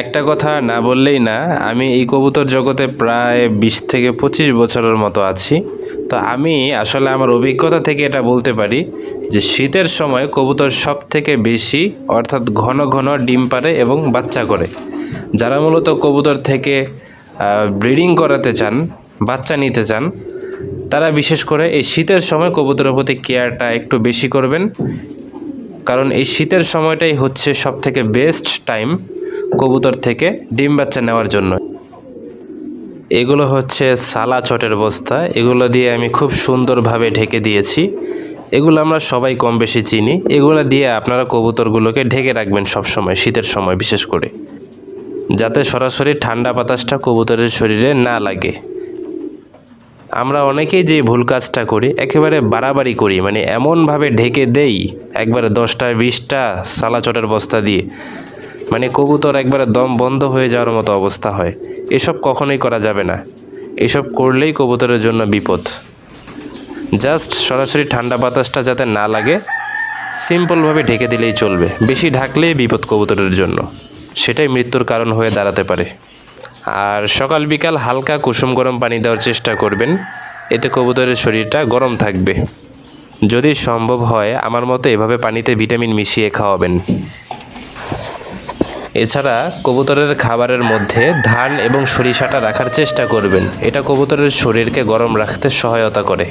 একটা কথা না বললেই না, আমি এই কবুতর জগতে প্রায় বিশ থেকে পঁচিশ বছরের মতো আছি। তো আমি আসলে আমার অভিজ্ঞতা থেকে এটা বলতে পারি যে শীতের সময় কবুতর সব থেকে বেশি, অর্থাৎ ঘন ঘন ডিম পারে এবং বাচ্চা করে। যারা মূলত কবুতর থেকে ব্রিডিং করাতে চান, বাচ্চা নিতে চান, তারা বিশেষ করে এই শীতের সময় কবুতরের প্রতি কেয়ারটা একটু বেশি করবেন। কারণ এই শীতের সময়টাই হচ্ছে সব থেকে বেস্ট টাইম কবুতর থেকে ডিম বাচ্চা নেওয়ার জন্য। এগুলো হচ্ছে সালা চটের বস্তা। এগুলো দিয়ে আমি খুব সুন্দরভাবে ঢেকে দিয়েছি। এগুলো আমরা সবাই কম বেশি চিনি। এগুলো দিয়ে আপনারা কবুতরগুলোকে ঢেকে রাখবেন সব সময় শীতের সময় বিশেষ করে। যাতে সরাসরি ঠান্ডা বাতাসটা কবুতরের শরীরে না লাগে। আমরা অনেকেই যে ভুল কাজটা করি, একেবারে বাড়াবাড়ি করি মানে এমনভাবে ঢেকে দেই, একবারে দশটা, বিশটা সালাচটের বস্তা দিয়ে। মানে কবুতর একবারে দম বন্ধ হয়ে যাওয়ার মতো অবস্থা হয়। এসব কখনোই করা যাবে না। এসব করলেই কবুতরের জন্য বিপদ। জাস্ট সরাসরি ঠান্ডা বাতাসটা যাতে না লাগে, সিম্পলভাবে ঢেকে দিলেই চলবে। বেশি ঢাকলেই বিপদ কবুতরের জন্য। সেটাই মৃত্যুর কারণ হয়ে দাঁড়াতে পারে। আর সকাল বিকাল হালকা কুসুম গরম পানি দেওয়ার চেষ্টা করবেন। এতে কবুতরের শরীরটা গরম থাকবে। যদি সম্ভব হয়, আমার মতো এভাবে পানিতে ভিটামিন মিশিয়ে খাওয়াবেন। এছাড়া কবুতরের খাবারের মধ্যে ধান এবং সরিষাটা রাখার চেষ্টা করবেন। এটা কবুতরের শরীরকে গরম রাখতে সহায়তা করে।